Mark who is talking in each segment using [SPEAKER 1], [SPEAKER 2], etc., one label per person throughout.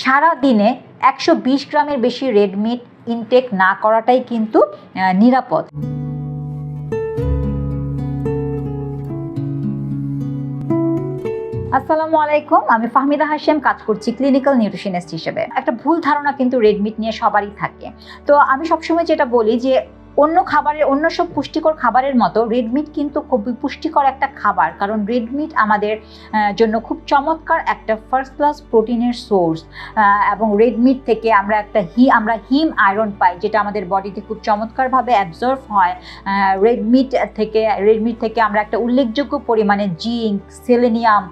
[SPEAKER 1] সারা দিনে একশো বিশ গ্রামের বেশি রেড মিট ইনটেক না করাটাই কিন্তু নিরাপদ। আসসালামু আলাইকুম, আমি ফাহমিদা হাশেম, কাজ করছি ক্লিনিক্যাল নিউট্রিশনিস্ট হিসেবে। একটা ভুল ধারণা কিন্তু রেডমিট নিয়ে সবারই থাকে। তো আমি সবসময় যেটা বলি যে অন্য খাবারের, অন্য সব পুষ্টিকর খাবারের মতো রেডমিট কিন্তু খুবই পুষ্টিকর একটা খাবার। কারণ রেডমিট আমাদের জন্য খুব চমৎকার একটা ফার্স্ট ক্লাস প্রোটিনের সোর্স এবং রেডমিট থেকে আমরা একটা হি আমরা হিম আয়রন পাই, যেটা আমাদের বডিতে খুব চমৎকারভাবে অ্যাবজর্ভ হয়। রেডমিট থেকে রেডমিট থেকে আমরা একটা উল্লেখযোগ্য পরিমাণে জিঙ্ক সেলেনিয়াম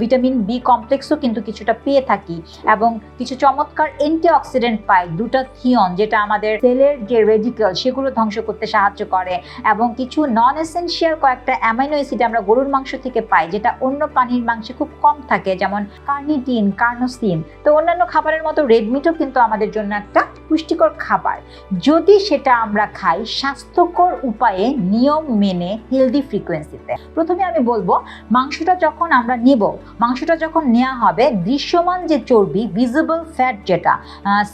[SPEAKER 1] ভিটামিন বি কমপ্লেক্সও কিন্তু কিছুটা পেয়ে থাকি। এবং কিছু চমৎকার অ্যান্টিঅক্সিডেন্ট পাই দুটা থিয়ন যেটা আমাদের সেলের যে রেডিক্যাল সেগুলো ধ্বংস করতে সাহায্য করে এবং কিছু নন এসেনশিয়াল কয়েকটা অ্যামাইনো অ্যাসিড আমরা গরুর মাংস থেকে পাই, যেটা অন্য প্রাণীর মাংসে খুব কম থাকে, যেমন কার্নিটিন কার্নোসিন তো অন্যান্য খাবারের মতো রেডমিটও কিন্তু আমাদের জন্য একটা পুষ্টিকর খাবার। যদি সেটা আমরা খাই, স্বাস্থ্যকর উপায়ে নিয়ম মেনে হেলদি ফ্রিকোয়েন্সিতে প্রথমে আমি বলব, মাংসটা যখন আমরা নেব, মাংসটা যখন নেওয়া হবে, দৃশ্যমান যে চর্বি ভিজিবল ফ্যাট যেটা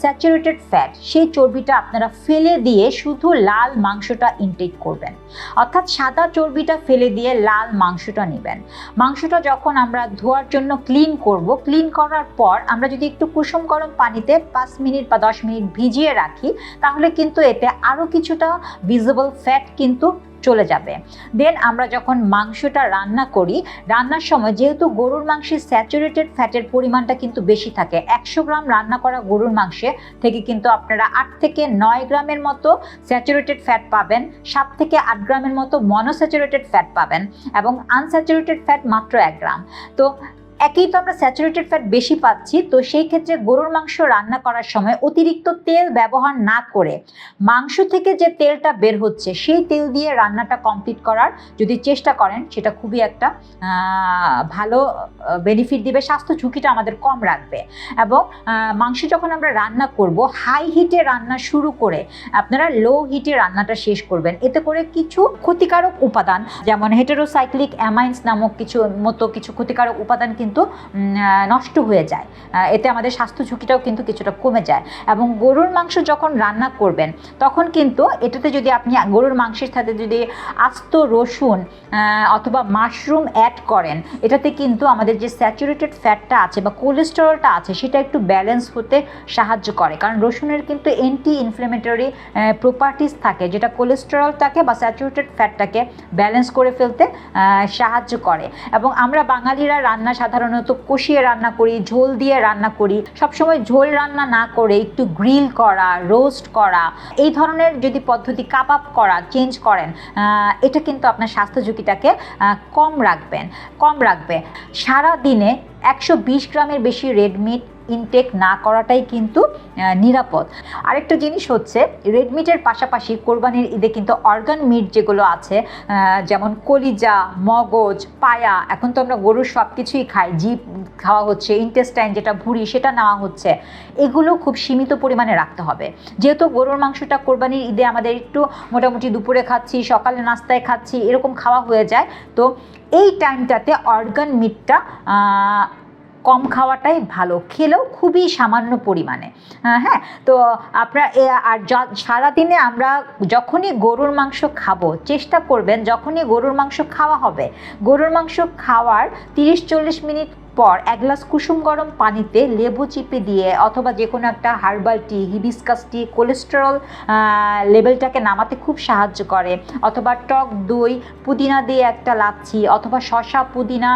[SPEAKER 1] স্যাচুরেটেড ফ্যাট সেই চর্বিটা আপনারা ফেলে দিয়ে শুধু লাল মাংসটা ইনটেক করবেন। অর্থাৎ সাদা চর্বিটা ফেলে দিয়ে লাল মাংসটা নেবেন। মাংসটা যখন আমরা ধোয়ার জন্য ক্লিন করব ক্লিন করার পর আমরা যদি একটু কুসুম গরম পানিতে পাঁচ মিনিট বা দশ মিনিট ভিজিয়ে রাখি, তাহলে কিন্তু এতে আরও কিছুটা ভিজিবল ফ্যাট কিন্তু চলে যাবে। দেন আমরা যখন মাংসটা রান্না করি, রান্নার সময় যেহেতু গরুর মাংসে স্যাচুরেটেড ফ্যাটের পরিমাণটা কিন্তু বেশি থাকে, একশো গ্রাম রান্না করা গরুর মাংসে থেকে কিন্তু আপনারা আট থেকে নয় গ্রামের মতো স্যাচুরেটেড ফ্যাট পাবেন, সাত থেকে আট গ্রামের মতো মনোস্যাচুরেটেড ফ্যাট পাবেন এবং আনস্যাচুরেটেড ফ্যাট মাত্র এক গ্রাম। তো একই তো আমরা স্যাচুরেটেড ফ্যাট বেশি পাচ্ছি, তো সেই ক্ষেত্রে গরুর মাংস রান্না করার সময় অতিরিক্ত তেল ব্যবহার না করে মাংস থেকে যে তেলটা বের হচ্ছে, সেই তেল দিয়ে রান্নাটা কমপ্লিট করার যদি চেষ্টা করেন, সেটা খুবই একটা ভালো বেনিফিট দিবে, স্বাস্থ্য ঝুঁকিটা আমাদের কম রাখবে। এবং মাংস যখন আমরা রান্না করব হাই হিটে রান্না শুরু করে আপনারা লো হিটে রান্নাটা শেষ করবেন। এতে করে কিছু ক্ষতিকারক উপাদান, যেমন হেটেরোসাইক্লিক অ্যামাইন্স নামক কিছু মতো কিছু ক্ষতিকারক উপাদান কিন্তু আহ, নষ্ট হয়ে যায়। এতে আমাদের স্বাস্থ্য ঝুঁকিটাও কিন্তু কিছুটা কমে যায়। এবং গরুর মাংস যখন রান্না করবেন তখন কিন্তু এটাতে যদি আপনি গরুর মাংসের সাথে যদি আস্ত রসুন অথবা মাশরুম অ্যাড করেন এটাতে কিন্তু আমাদের যে স্যাচুরেটেড ফ্যাটটা আছে বা কোলেস্টেরলটা আছে সেটা একটু ব্যালেন্স হতে সাহায্য করে। কারণ রসুনের কিন্তু অ্যান্টি ইনফ্লেমেটরি প্রপার্টিস থাকে যেটা কোলেস্টেরলটাকে বা স্যাচুরেটেড ফ্যাটটাকে ব্যালেন্স করে ফেলতে সাহায্য করে। এবং আমরা বাঙালিরা রান্না সাধারণত কষিয়ে রান্না করি, ঝোল দিয়ে রান্না করি। সবসময় ঝোল রান্না না করে একটু গ্রিল করা, রোস্ট করা, এই ধরনের যদি পদ্ধতি কাবাব করা, চেঞ্জ করেন এটা কিন্তু আপনার স্বাস্থ্য ঝুঁকিটাকে কম রাখবেন, কম রাখবে। সারা দিনে একশো বিশ গ্রামের বেশি রেড মিট ইনটেক না করাটাই কিন্তু নিরাপদ। আরেকটা জিনিস হচ্ছে রেড মিটের পাশাপাশি কোরবানির ঈদে কিন্তু অর্গান মিট যেগুলো আছে যেমন কলিজা, মগজ, পায়া, এখন তো আমরা গরুর সব কিছুই খাই জিপ খাওয়া হচ্ছে ইন্টেস্টাইন যেটা ভুঁড়ি, সেটা নেওয়া হচ্ছে, এগুলো খুব সীমিত পরিমাণে রাখতে হবে। যেহেতু গরুর মাংসটা কোরবানির ঈদে আমাদের একটু মোটামুটি দুপুরে খাচ্ছি, সকালে নাস্তায় খাচ্ছি, এরকম খাওয়া হয়ে যায়, তো এই টাইমটাতে অর্গান মিটটা কম খাওয়াটাই ভালো, খেলেও খুবই সামান্য পরিমাণে। হ্যাঁ তো আপনার আর সারাদিনে আমরা যখনই গরুর মাংস খাব, চেষ্টা করবেন যখনই গরুর মাংস খাওয়া হবে, গরুর মাংস খাওয়ার তিরিশ চল্লিশ মিনিট পর এক গ্লাস কুসুম গরম পানিতে লেবু চিপে দিয়ে অথবা যে কোনো একটা herbal tea, hibiscus tea, cholesterol লেভেলটাকে নামাতে খুব সাহায্য করে। অথবা টক দই, পুদিনা দিয়ে একটা লাচ্ছি অথবা শশা পুদিনা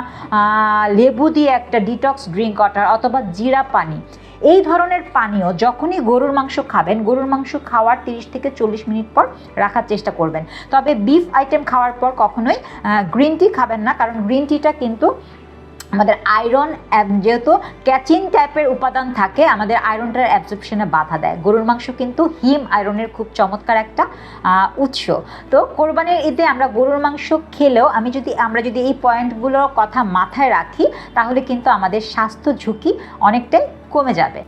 [SPEAKER 1] লেবু দিয়ে একটা ডিটক্স ড্রিঙ্ক ওয়াটার অথবা জিরা পানি। এই ধরনের পানীয় যখনই গরুর মাংস খাবেন, গরুর মাংস খাওয়ার তিরিশ থেকে চল্লিশ মিনিট পর রাখার চেষ্টা করবেন। তবে বিফ আইটেম খাওয়ার পর কখনোই গ্রিন টি খাবেন না, কারণ গ্রিন টিটা কিন্তু আমাদের আয়রন যেহেতু ক্যাচিন টাইপের উপাদান থাকে, আমাদের আয়রনটার অ্যাবজর্পশনে বাধা দেয়। গরুর মাংস কিন্তু হিম আয়রনের খুব চমৎকার একটা উৎস। তো কোরবানির ঈদে আমরা গরুর মাংস খেলেও আমি যদি, আমরা যদি এই পয়েন্টগুলোর কথা মাথায় রাখি, তাহলে কিন্তু আমাদের স্বাস্থ্য ঝুঁকি অনেকটাই কমে যাবে।